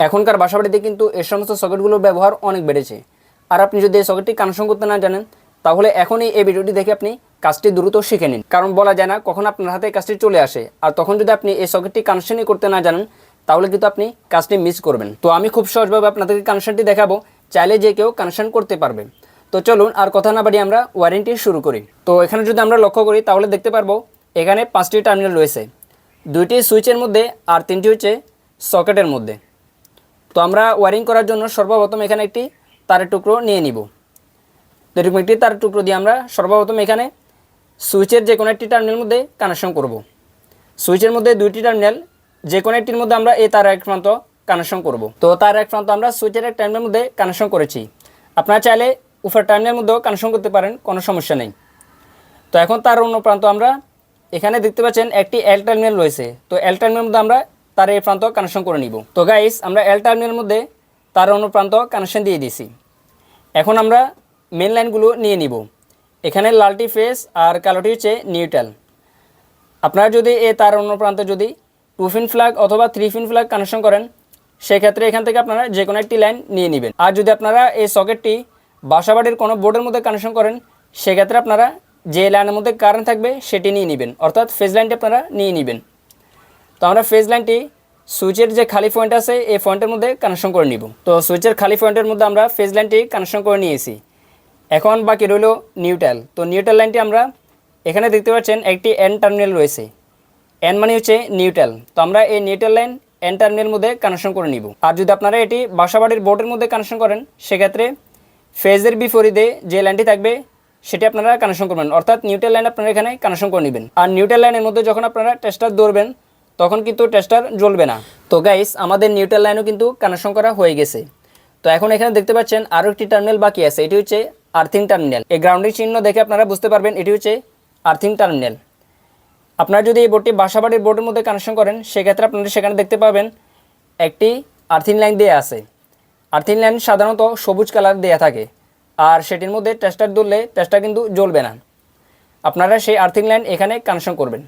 এখনকার বাসাবাড়িতে কিন্তু এই সমস্ত সকেটগুলোর ব্যবহার অনেক বেড়েছে। আর আপনি যদি এই সকেটটি কানেকশন করতে না জানেন, তাহলে এখনই এই ভিডিওটি দেখে আপনি কাজটি দ্রুত শিখে নিন। কারণ বলা যায় না কখন আপনার হাতে কাজটি চলে আসে। আর তখন যদি আপনি এই সকেটটি কানেকশনই করতে না জানেন, তাহলে কিন্তু আপনি কাজটি মিস করবেন। তো আমি খুব সহজভাবে আপনাদেরকে কানেকশনটি দেখাবো। চাইলে যে কেউ কানেকশন করতে পারবে। তো চলুন আর কথা না বাড়ি আমরা ওয়ারেন্টি শুরু করি। তো এখানে যদি আমরা লক্ষ্য করি, তাহলে দেখতে পারব এখানে পাঁচটি টার্মিনাল রয়েছে। দুইটি সুইচের মধ্যে আর তিনটি হচ্ছে সকেটের মধ্যে। তো আমরা ওয়ারিং করার জন্য সর্বপ্রথম এখানে একটি তারের টুকরো নিয়ে নিব। তো এরকম একটি তারের টুকরো দিয়ে আমরা সর্বপ্রথম এখানে সুইচের যে কোনো একটি টার্মিনাল মধ্যে কানেকশন করব। সুইচের মধ্যে দুইটি টার্মিনাল, যে কোনো একটির মধ্যে আমরা এই তার এক প্রান্ত কানেকশন করব। তো তার এক প্রান্ত আমরা সুইচের এক টার্মিনাল মধ্যে কানেকশন করেছি। আপনারা চাইলে উপর টার্মিনাল মধ্যেও কানেকশন করতে পারেন, কোনো সমস্যা নেই। তো এখন তার অন্য প্রান্ত আমরা এখানে দেখতে পাচ্ছেন একটি এল টার্মিনাল রয়েছে। তো এল টার্মিনাল মধ্যে আমরা তার এই প্রান্ত কানেকশন করে নিব। তো গাইস আমরা এল টার্মিনাল মধ্যে তার অন্য প্রান্ত কানেকশন দিয়ে দিয়েছি। এখন আমরা মেন লাইনগুলো নিয়ে নিব। এখানে লালটি ফেস আর কালোটি হচ্ছে নিউট্রাল আপনারা যদি এ তার অন্য প্রান্তে যদি টু ফিন ফ্ল্যাগ অথবা থ্রি ফিন ফ্ল্যাগ কানেকশন করেন, সেক্ষেত্রে এখান থেকে আপনারা যে কোনো একটি লাইন নিয়ে নেবেন। আর যদি আপনারা এই সকেটটি বাসাবাড়ির কোনো বোর্ডের মধ্যে কানেকশন করেন, সেক্ষেত্রে আপনারা যে লাইনের মধ্যে কারেন্ট থাকবে, সেটি নিয়ে নেবেন। অর্থাৎ ফেজ লাইনটি আপনারা নিয়ে নেবেন। তো আমরা ফেজ লাইনটি সুইচের যে খালি পয়েন্ট আছে, এই পয়েন্টের মধ্যে কানেকশন করে নিব। তো সুইচের খালি পয়েন্টের মধ্যে আমরা ফেজ লাইনটি কানেকশন করে নিয়েছি। এখন বাকি রইল নিউট্রাল তো নিউট্রাল লাইনটি আমরা এখানে দেখতে পাচ্ছেন একটি এন টার্মিনাল রয়েছে। এন মানে হচ্ছে নিউট্রাল তো আমরা এই নিউট্রাল লাইন এন টার্মিনাল মধ্যে কানেকশন করে নিব। আর যদি আপনারা এটি বাসাবাড়ির বোর্ডের মধ্যে কানেকশন করেন, সেক্ষেত্রে ফেজের বিপরীতে যে লাইনটি থাকবে, সেটি আপনারা কানেকশন করবেন। অর্থাৎ নিউট্রাল লাইন আপনারা এখানে কানেকশন করে নেবেন। আর নিউট্রাল লাইনের মধ্যে যখন আপনারা টেস্টার দৌড়বেন তখন কিন্তু টেস্টার জ্বলবে না। তো গাইস আমাদের নিউট্রাল লাইনও কিন্তু কানেকশন করা হয়ে গেছে। তো এখন এখানে দেখতে পাচ্ছেন আরও একটি টার্মিনাল বাকি আছে, এটি হচ্ছে আর্থিং টার্মিনাল এই গ্রাউন্ডের চিহ্ন দেখে আপনারা বুঝতে পারবেন, এটি হচ্ছে আর্থিং টার্মিনাল আপনারা যদি এই বোর্ডটি বাসাবাড়ির বোর্ডের মধ্যে কানেকশন করেন, সেক্ষেত্রে আপনারা সেখানে দেখতে পাবেন একটি আর্থিং লাইন দেওয়া আছে। আর্থিং লাইন সাধারণত সবুজ কালার দেওয়া থাকে। আর সেটির মধ্যে টেস্টার ধরলে টেস্টার কিন্তু জ্বলবে না। আপনারা সেই আর্থিং লাইন এখানে কানেকশন করবেন।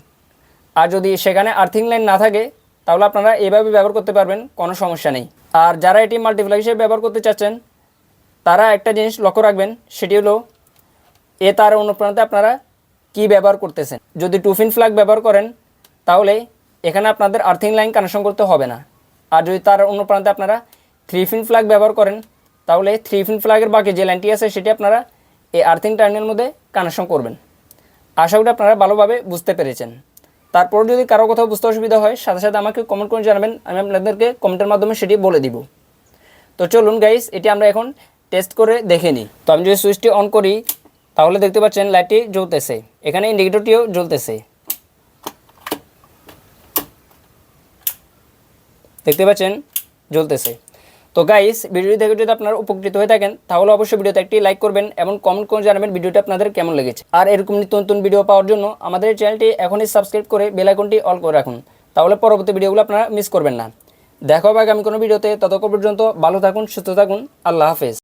আর যদি সেখানে আর্থিং লাইন না থাকে, তাহলে আপনারা এভাবে ব্যবহার করতে পারবেন, কোনো সমস্যা নেই। আর যারা এটি মাল্টিপ্লাই হিসেবে ব্যবহার করতে চাচ্ছেন, তারা একটা জিনিস লক্ষ্য রাখবেন, সেটি হলো, এ তার অনুপ্রান্তে আপনারা কি ব্যবহার করতেছেন। যদি টুফিন ফ্ল্যাগ ব্যবহার করেন, তাহলে এখানে আপনাদের আর্থিং লাইন কানেকশন করতে হবে না। আর যদি তার অন্য আপনারা থ্রি ফিন ফ্ল্যাগ ব্যবহার করেন, তাহলে থ্রি ফিন ফ্ল্যাগের বাকি যে লাইনটি আছে, সেটি আপনারা এই আর্থিং টার্মিনাল মধ্যে কানেকশন করবেন। আশা করি আপনারা ভালোভাবে বুঝতে পেরেছেন। তারপর যদি কারও কোথাও বুঝতে অসুবিধা হয়, সাথে সাথে আমাকে কমেন্ট করে জানাবেন, আমি আপনাদেরকে কমেন্টের মাধ্যমে সেটি বলে দিব। তো চলুন গাইস এটি আমরা এখন টেস্ট করে দেখে নিই। তো আমি যদি সুইচটি অন করি, তাহলে দেখতে পাচ্ছেন লাইটটি জ্বলতেছে। এখানে ইন্ডিকেটরটিও জ্বলতেছে। দেখতে পাচ্ছেন, জ্বলতেছে। তো গাইস ভিডিও দেখে যদি আপনারা উপকৃত হয়ে থাকেন, তাহলে অবশ্যই ভিডিওতে একটি লাইক করবেন এবং কমেন্ট করে জানাবেন ভিডিওটি আপনাদের কেমন লেগেছে। আর এরকম নতুন নতুন ভিডিও পাওয়ার জন্য আমাদের চ্যানেলটি এখনই সাবস্ক্রাইব করে বেল আইকনটি অল করে রাখুন। তাহলে পরবর্তী ভিডিওগুলো আপনারা মিস করবেন না। দেখা হবে আগামী কোনো ভিডিওতে ততক্ষণ পর্যন্ত ভালো থাকুন, সুস্থ থাকুন। আল্লাহ হাফেজ।